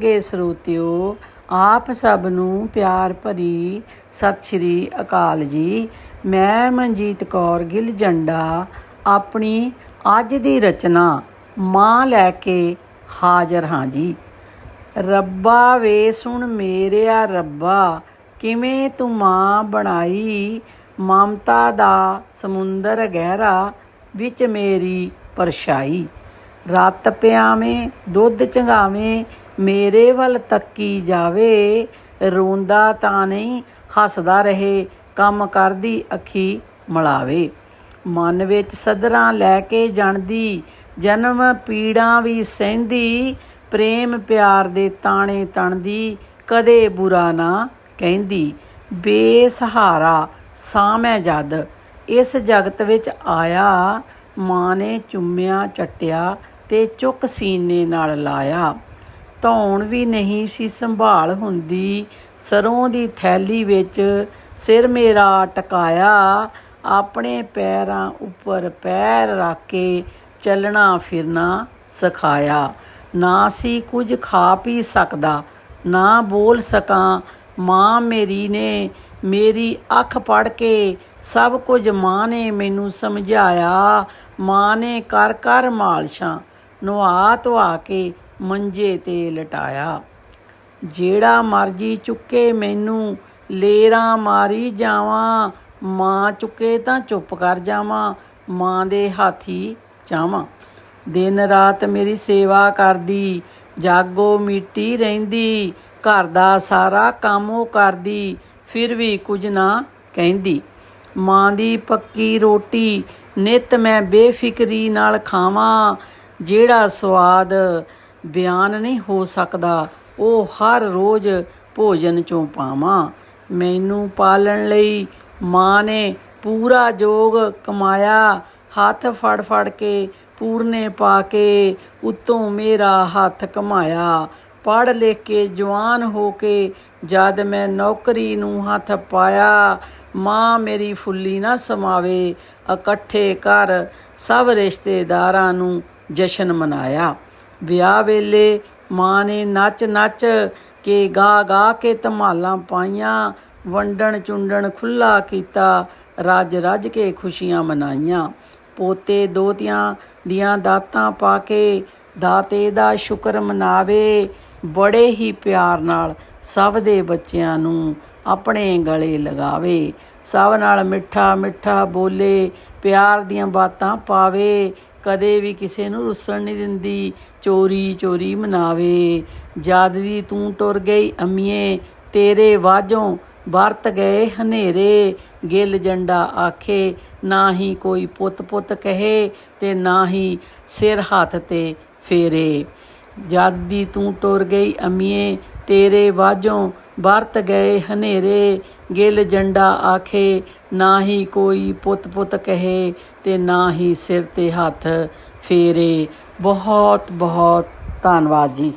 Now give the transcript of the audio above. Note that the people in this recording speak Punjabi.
ਗੇ ਸਰੋਤਿਓ, ਆਪ ਸਭ ਨੂੰ ਪਿਆਰ ਭਰੀ ਸਤਿ ਸ਼੍ਰੀ ਅਕਾਲ ਜੀ। ਮੈਂ ਮਨਜੀਤ ਕੌਰ ਗਿੱਲ ਜੰਡਾ, ਆਪਣੀ ਅੱਜ ਦੀ ਰਚਨਾ, ਮਾਂ ਲੈ ਕੇ ਹਾਜ਼ਰ ਹਾਂ ਜੀ। ਰੱਬਾ ਵੇ ਸੁਣ ਮੇਰਿਆ ਰੱਬਾ, ਕਿਵੇਂ ਤੂੰ ਮਾਂ ਬਣਾਈ? ਮਮਤਾ ਦਾ ਸਮੁੰਦਰ ਗਹਿਰਾ, ਵਿੱਚ ਮੇਰੀ ਪਰਛਾਈ। ਰਾਤ ਪਿਆਵੇਂ, ਦੁੱਧ ਚੰਗਾਵੇਂ ਮੇਰੇ ਵੱਲ ਤੱਕੀ ਜਾਵੇ, ਰੋਂਦਾ ਤਾਂ ਨਹੀਂ, ਹੱਸਦਾ ਰਹੇ, ਕੰਮ ਕਰਦੀ ਅੱਖੀ ਮਲਾਵੇ। ਮਨ ਵਿੱਚ ਸਦਰਾਂ ਲੈ ਕੇ ਜਾਣਦੀ, ਜਨਮ ਪੀੜਾਂ ਵੀ ਸਹਿੰਦੀ, ਪ੍ਰੇਮ ਪਿਆਰ ਦੇ ਤਾਣੇ ਤਣਦੀ, ਕਦੇ ਬੁਰਾ ਨਾ ਕਹਿੰਦੀ। ਬੇਸਹਾਰਾ ਸਾਮੈ ਜਦ, ਇਸ ਜਗਤ ਵਿੱਚ ਆਇਆ, ਮਾਂ ਨੇ ਚੁੰਮਿਆ, ਚਟਿਆ ਤੇ ਚੁੱਕ ਸੀਨੇ ਨਾਲ ਲਾਇਆ। ਧੌਣ ਵੀ ਨਹੀਂ ਸੀ ਸੰਭਾਲ ਹੁੰਦੀ। ਸਰੋਂ ਦੀ ਥੈਲੀ ਵਿੱਚ ਸਿਰ ਮੇਰਾ ਟਕਾਇਆ। ਆਪਣੇ ਪੈਰਾਂ ਉੱਪਰ ਪੈਰ ਰੱਖ ਕੇ ਚੱਲਣਾ ਫਿਰਨਾ ਸਿਖਾਇਆ। ਨਾ ਸੀ ਕੁਝ ਖਾ ਪੀ ਸਕਦਾ, ਨਾ ਬੋਲ ਸਕਾਂ, ਮਾਂ ਮੇਰੀ ਨੇ ਮੇਰੀ ਅੱਖ ਪੜ ਕੇ ਸਭ ਕੁਝ ਮਾਂ ਨੇ ਮੈਨੂੰ ਸਮਝਾਇਆ। ਮਾਂ ਨੇ ਕਰ ਕਰ ਮਾਲਸ਼ਾਂ ਨਵਾ ਧਵਾ ਕੇ ਮੰਜੇ ਤੇ ਲਟਾਇਆ। ਜਿਹੜਾ ਮਰਜ਼ੀ ਚੁੱਕੇ ਮੈਨੂੰ, ਲੇਰਾਂ ਮਾਰੀ ਜਾਵਾਂ, ਮਾਂ ਚੁੱਕੇ ਤਾਂ ਚੁੱਪ ਕਰ ਜਾਵਾਂ, ਮਾਂ ਦੇ ਹਾਥੀ ਚਾਵਾਂ ਦਿਨ ਰਾਤ ਮੇਰੀ ਸੇਵਾ ਕਰਦੀ, ਜਾਗੋ ਮਿੱਟੀ ਰਹਿੰਦੀ, ਘਰ ਦਾ ਸਾਰਾ ਕੰਮ ਉਹ ਕਰਦੀ, ਫਿਰ ਵੀ ਕੁਝ ਨਾ ਕਹਿੰਦੀ। ਮਾਂ ਦੀ ਪੱਕੀ ਰੋਟੀ ਨਿਤ ਮੈਂ ਬੇਫਿਕਰੀ ਨਾਲ ਖਾਵਾਂ, ਜਿਹੜਾ ਸਵਾਦ ਬਿਆਨ ਨਹੀਂ ਹੋ ਸਕਦਾ, ਉਹ ਹਰ ਰੋਜ਼ ਭੋਜਨ ਚੋਂ ਪਾਵਾਂ। ਮੈਨੂੰ ਪਾਲਣ ਲਈ ਮਾਂ ਨੇ ਪੂਰਾ ਜੋਗ ਕਮਾਇਆ, ਹੱਥ ਫੜ ਫੜ ਕੇ ਪੂਰਨੇ ਪਾ ਕੇ ਉਤੋਂ ਮੇਰਾ ਹੱਥ ਕਮਾਇਆ ਪੜ ਲਿਖ ਕੇ ਜਵਾਨ ਹੋ ਕੇ ਜਦ ਮੈਂ ਨੌਕਰੀ ਨੂੰ ਹੱਥ ਪਾਇਆ, ਮਾਂ ਮੇਰੀ ਫੁੱਲੀ ਨਾ ਸਮਾਵੇ, ਇਕੱਠੇ ਕਰ ਸਭ ਰਿਸ਼ਤੇਦਾਰਾਂ ਨੂੰ ਜਸ਼ਨ ਮਨਾਇਆ। ਵਿਆਹ ਵੇਲੇ ਮਾਂ ਨੇ ਨੱਚ ਨੱਚ ਕੇ ਗਾ ਗਾ ਕੇ ਧਮਾਲਾਂ ਪਾਈਆਂ, ਵੰਡਣ ਚੁੰਡਣ ਖੁੱਲਾ ਕੀਤਾ, ਰੱਜ ਰੱਜ ਕੇ ਖੁਸ਼ੀਆਂ ਮਨਾਈਆਂ। ਪੋਤੇ ਦੋਤਿਆਂ ਦੀਆਂ ਦਾਤਾਂ ਪਾ ਕੇ ਦਾਤੇ ਦਾ ਸ਼ੁਕਰ ਮਨਾਵੇ, ਬੜੇ ਹੀ ਪਿਆਰ ਨਾਲ ਸਭ ਦੇ ਬੱਚਿਆਂ ਨੂੰ ਆਪਣੇ ਗਲੇ ਲਗਾਵੇ, ਸਭ ਨਾਲ ਮਿੱਠਾ ਮਿੱਠਾ ਬੋਲੇ, ਪਿਆਰ ਦੀਆਂ ਬਾਤਾਂ ਪਾਵੇ ਕਦੇ ਵੀ ਕਿਸੇ ਨੂੰ ਰੁੱਸਣ ਨਹੀਂ ਦਿੰਦੀ, ਚੋਰੀ ਚੋਰੀ ਮਨਾਵੇ। ਜਦ ਦੀ ਤੂੰ ਟੁਰ ਗਈ ਅਮੀਏ, ਤੇਰੇ ਵਾਜੋਂ ਵਰਤ ਗਏ ਹਨੇਰੇ। ਗਿੱਲ ਜੰਡਾ ਆਖੇ ਨਾ ਹੀ ਕੋਈ ਪੁੱਤ ਪੁੱਤ ਕਹੇ ਤੇ ਨਾ ਹੀ ਸਿਰ ਹੱਥ ਤੇ ਫੇਰੇ। ਜਦ ਦੀ ਤੂੰ ਟੁਰ ਗਈ ਅਮੀਏ, ਤੇਰੇ ਵਾਜੋਂ ਵਰਤ ਗਏ ਹਨੇਰੇ, ਗਿੱਲ ਜੰਡਾ ਆਖੇ ਨਾ ਹੀ ਕੋਈ ਪੁੱਤ ਪੁੱਤ ਕਹੇ ਤੇ ਨਾ ਹੀ ਸਿਰ ਤੇ ਹੱਥ ਫੇਰੇ। ਬਹੁਤ ਬਹੁਤ ਧੰਨਵਾਦ ਜੀ।